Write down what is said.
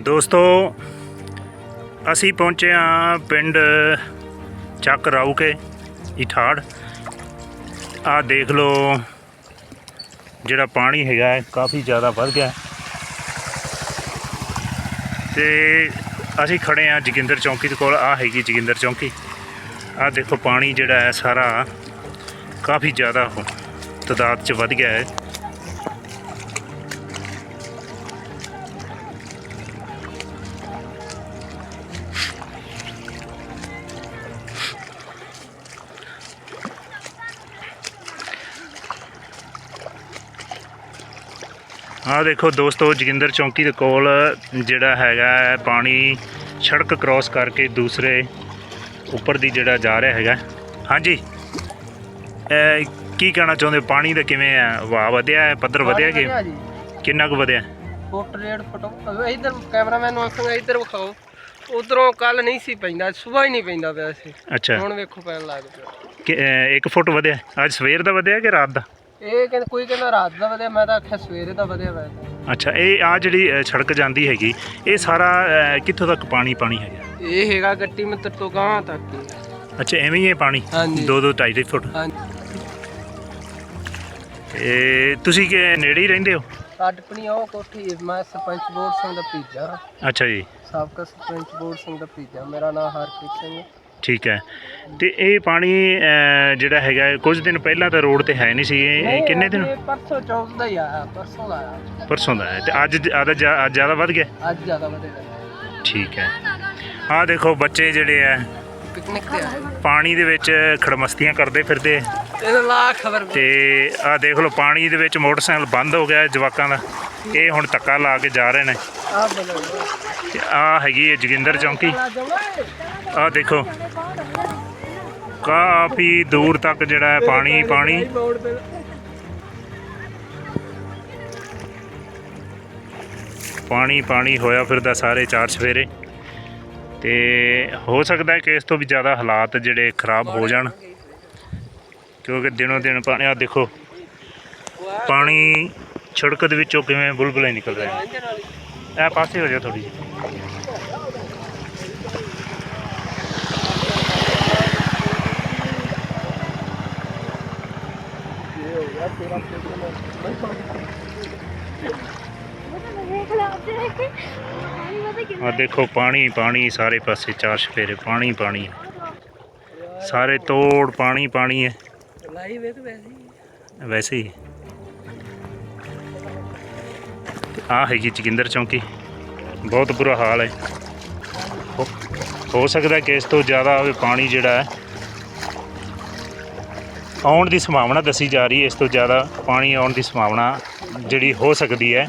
ਦੋਸਤੋ, ਅਸੀਂ ਪਹੁੰਚੇ ਹਾਂ ਪਿੰਡ ਚੱਕ ਰਾਊਕੇ, ਇਠਾੜ। ਆਹ ਦੇਖ ਲਓ, ਜਿਹੜਾ ਪਾਣੀ ਹੈਗਾ ਕਾਫੀ ਜ਼ਿਆਦਾ ਵੱਧ ਗਿਆ ਹੈ। ਤੇ ਅਸੀਂ ਖੜੇ ਹਾਂ ਜੋਗਿੰਦਰ ਚੌਂਕੀ ਦੇ ਕੋਲ ਆ ਹੈਗੀ ਜੋਗਿੰਦਰ ਚੌਂਕੀ। ਆਹ ਦੇਖੋ, ਪਾਣੀ ਜਿਹੜਾ ਹੈ ਸਾਰਾ ਕਾਫੀ ਜ਼ਿਆਦਾ ਹੋ- ਤਾਦਾਦ 'ਚ ਵੱਧ ਗਿਆ ਹੈ। ਆਹ ਦੇਖੋ ਦੋਸਤੋ ਜੋਗਿੰਦਰ ਚੌਂਕੀ ਦੇ ਕੋਲ ਜਿਹੜਾ ਹੈਗਾ ਪਾਣੀ ਸੜਕ ਕ੍ਰਾਸ ਕਰਕੇ ਦੂਸਰੇ ਉੱਪਰ ਦੀ ਜਿਹੜਾ ਜਾ ਰਿਹਾ ਹੈਗਾ। ਹਾਂਜੀ। ਕੀ ਕਹਿਣਾ ਚਾਹੁੰਦੇ? ਪਾਣੀ ਦਾ ਕਿਵੇਂ ਹੈ ਵਾਹ ਵਧਿਆ ਹੈ? ਪੱਧਰ ਵਧਿਆ ਕਿ ਕਿੰਨਾ ਕੁ ਵਧਿਆ? ਪੋਰਟਰੇਟ ਫੋਟੋ ਇਧਰ ਕੈਮਰਾਮੈਨ ਨੂੰ ਆਖਾਂਗਾ ਇਧਰ ਵਿਖਾਓ। ਉਧਰੋਂ ਕੱਲ ਨਹੀਂ ਸੀ ਪੈਂਦਾ ਸਵੇਰ ਹੀ ਨਹੀਂ ਪੈਂਦਾ ਪਿਆ ਸੀ। ਅੱਛਾ। ਹੁਣ ਵੇਖੋ ਪੈਣ ਲੱਗ ਪਿਆ। ਇੱਕ ਫੁੱਟ ਵਧਿਆ। ਅੱਜ ਸਵੇਰ ਦਾ ਵਧਿਆ ਕਿ ਰਾਤ ਦਾ? ਇਹ ਕਹਿੰਦਾ ਕੋਈ ਕਹਿੰਦਾ ਰਾਤ ਦਾ ਵਧਿਆ ਮੈਂ ਤਾਂ ਆਖਿਆ ਸਵੇਰੇ ਦਾ ਵਧਿਆ ਵੈਸੇ ਅੱਛਾ ਇਹ ਆ ਜਿਹੜੀ ਅਹ, ਸੜਕ ਜਾਂਦੀ ਹੈਗੀ ਇਹ ਸਾਰਾ ਅਹ, ਕਿੱਥੋਂ ਤੱਕ ਪਾਣੀ ਪਾਣੀ ਹੈਗਾ? ਇਹ ਹੈਗਾ ਗੱਟੀ ਮਿੱਤਰ ਤੋਂ ਗਾਂ ਤੱਕ ਹੀ। ਅੱਛਾ ਐਵੇਂ ਹੀ ਹੈ ਪਾਣੀ? ਹਾਂਜੀ। 2 2 2.5 ਫੁੱਟ? ਹਾਂਜੀ। ਇਹ ਤੁਸੀਂ ਕਿ ਨੇੜੇ ਹੀ ਰਹਿੰਦੇ ਹੋ? ਕਾਟਪਣੀ ਉਹ ਕੋਠੀ ਮੈਂ ਸਰਪੰਚ ਬੋਰਡ ਸਿੰਘ ਦਾ ਭੀਜਾ ਅੱਛਾ ਜੀ। ਸਾਬਕਾ ਸਰਪੰਚ ਬੋਰਡ ਸਿੰਘ ਦਾ ਭੀਜਾ ਮੇਰਾ ਨਾਮ ਹਰਪ੍ਰੀਤ ਸਿੰਘ। ਹੈ। ਠੀਕ ਹੈ। ਤੇ ਇਹ ਪਾਣੀ ਅਹ, ਜਿਹੜਾ ਹੈਗਾ ਹੈ, ਕੁਝ ਦਿਨ ਪਹਿਲਾਂ ਤਾਂ ਰੋਡ ਤੇ ਹੈ ਨਹੀਂ ਸੀ ਇਹ- ਇਹ ਕਿੰਨੇ ਦਿਨ? ਪਰਸੋਂ ਚੌਥ ਦਾ ਹੀ ਆਇਆ ਪਰਸੋਂ ਦਾ ਆਇਆ। ਪਰਸੋਂ ਦਾ ਹੈ ਤੇ ਅੱਜ ਅੱਜ ਜ਼ਿਆਦਾ ਵੱਧ ਗਿਆ? ਅੱਜ ਜ਼ਿਆਦਾ ਵਧੇਗਾ ਠੀਕ ਹੈ। ਆਹ ਦੇਖੋ ਬੱਚੇ ਜਿਹੜੇ ਆ ਪਿਕਨਿਕ ਤੇ ਆਇਆ ਪਾਣੀ ਦੇ ਵਿੱਚ ਖੜਮਸਤੀਆਂ ਕਰਦੇ ਫਿਰਦੇ। ਇਹਨੂੰ ਲਾ ਖਬਰ ਤੇ ਆਹ ਦੇਖ ਲਓ ਪਾਣੀ ਦੇ ਵਿੱਚ ਮੋਟਰਸਾਈਕਲ ਬੰਦ ਹੋ ਗਿਆ ਜਵਾਕਾਂ ਦਾ। ਇਹ ਹੁਣ ਧੱਕਾ ਲਾ ਕੇ ਜਾ ਰਹੇ ਨੇ। ਆ ਆਹ ਹੈਗੀ ਹੈ ਜੋਗਿੰਦਰ ਚੌਂਕੀ। ਆਹ ਦੇਖੋ ਕਾਫੀ ਦੂਰ ਤੱਕ ਜਿਹੜਾ ਹੈ ਪਾਣੀ ਪਾਣੀ। ਪਾਣੀ ਪਾਣੀ ਹੋਇਆ ਫਿਰਦਾ ਸਾਰੇ ਚਾਰ ਸਵੇਰੇ। ਤੇ ਹੋ ਸਕਦਾ ਹੈ ਕਿ ਇਸ ਤੋਂ ਵੀ ਜ਼ਿਆਦਾ ਹਾਲਾਤ ਜਿਹੜੇ ਖਰਾਬ ਹੋ ਜਾਣ। ਕਿਉਂਕਿ ਦਿਨੋਂ ਦਿਨ ਪਾਣੀ ਆ ਦੇਖੋ, ਪਾਣੀ ਸੜਕ ਦੇ ਵਿੱਚੋਂ ਕਿਵੇਂ ਬੁਲਬੁਲੇ ਨਿਕਲ ਰਹੇ ਨੇ। ਇਹ ਪਾਸੇ ਹੋ ਜਾ ਥੋੜੀ ਜਿਹੀ। ਆ ਦੇਖੋ, ਪਾਣੀ ਪਾਣੀ ਸਾਰੇ ਪਾਸੇ ਚਾਰ ਸਵੇਰੇ ਪਾਣੀ ਪਾਣੀ। ਸਾਰੇ ਤੋੜ, ਪਾਣੀ ਪਾਣੀ ਹੈ। ਲਾਈ ਵੇਖ ਵੈਸੀ ਵੈਸੇ ਹੀ। ਆ ਹੈਗੀ ਜੋਗਿੰਦਰ ਚੌਂਕੀ। ਬਹੁਤ ਬੁਰਾ ਹਾਲ ਹੈ। ਹੋ- ਸਕਦਾ ਕਿ ਇਸ ਤੋਂ ਜ਼ਿਆਦਾ ਹੋਵੇ ਪਾਣੀ ਜਿਹੜਾ ਹੈ, ਆਉਣ ਦੀ ਸੰਭਾਵਨਾ ਦੱਸੀ ਜਾ ਰਹੀ ਹੈ, ਇਸ ਤੋਂ ਜ਼ਿਆਦਾ ਪਾਣੀ ਆਉਣ ਦੀ ਸੰਭਾਵਨਾ ਜਿਹੜੀ ਹੋ ਸਕਦੀ ਹੈ।